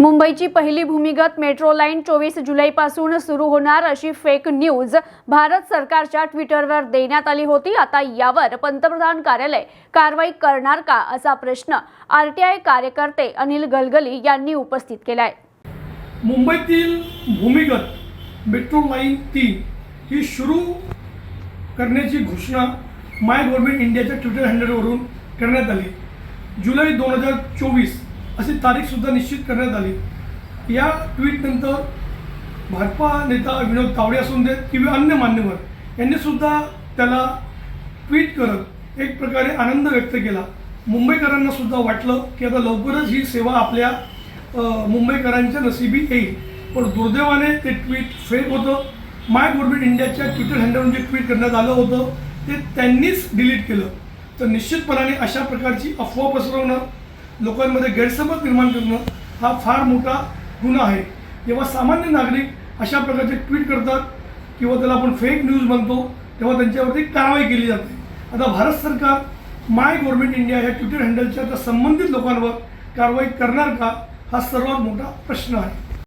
मुंबईची पहिली भूमिगत मेट्रो लाईन चोवीस जुलैपासून सुरू होणार अशी फेक न्यूज भारत सरकारच्या ट्विटरवर देण्यात आली होती. आता यावर पंतप्रधान कार्यालय कारवाई करणार का असा प्रश्न आरटीआय कार्यकर्ते अनिल गलगली यांनी उपस्थित केलाय. मुंबईतील भूमिगत मेट्रो लाईन तीन ही सुरू करण्याची घोषणा माय गव्हर्नमेंट इंडियाच्या ट्विटर हँडलवरून करण्यात आली. जुलै दोन हजार चोवीस अशी तारीखसुद्धा निश्चित करण्यात आली. या ट्विटनंतर भाजपा नेता विनोद तावडे असून देत किंवा अन्य मान्यवर यांनीसुद्धा त्याला ट्विट करत एक प्रकारे आनंद व्यक्त केला. मुंबईकरांना सुद्धा वाटलं की आता लवकरच ही सेवा आपल्या मुंबईकरांच्या नसिबी येईल. पण दुर्दैवाने ते ट्विट फेक होतं. माय गव्हर्नमेंट इंडियाच्या ट्विटर हँडलवरून जे ट्विट करण्यात आलं होतं ते त्यांनीच डिलीट केलं. तर निश्चितपणाने अशा प्रकारची अफवा पसरवणं लोकांमध्ये गैरसमज निर्माण करणं हा फार मोठा गुन्हा आहे. जेव्हा सामान्य नागरिक अशा प्रकारचे ट्विट करतात किंवा त्याला आपण फेक न्यूज म्हणतो तेव्हा त्यांच्यावरती कारवाई केली जाते. आता भारत सरकार माय गव्हर्नमेंट इंडिया ह्या ट्विटर हँडलच्या त्या संबंधित लोकांवर कारवाई करणार का हा सर्वात मोठा प्रश्न आहे.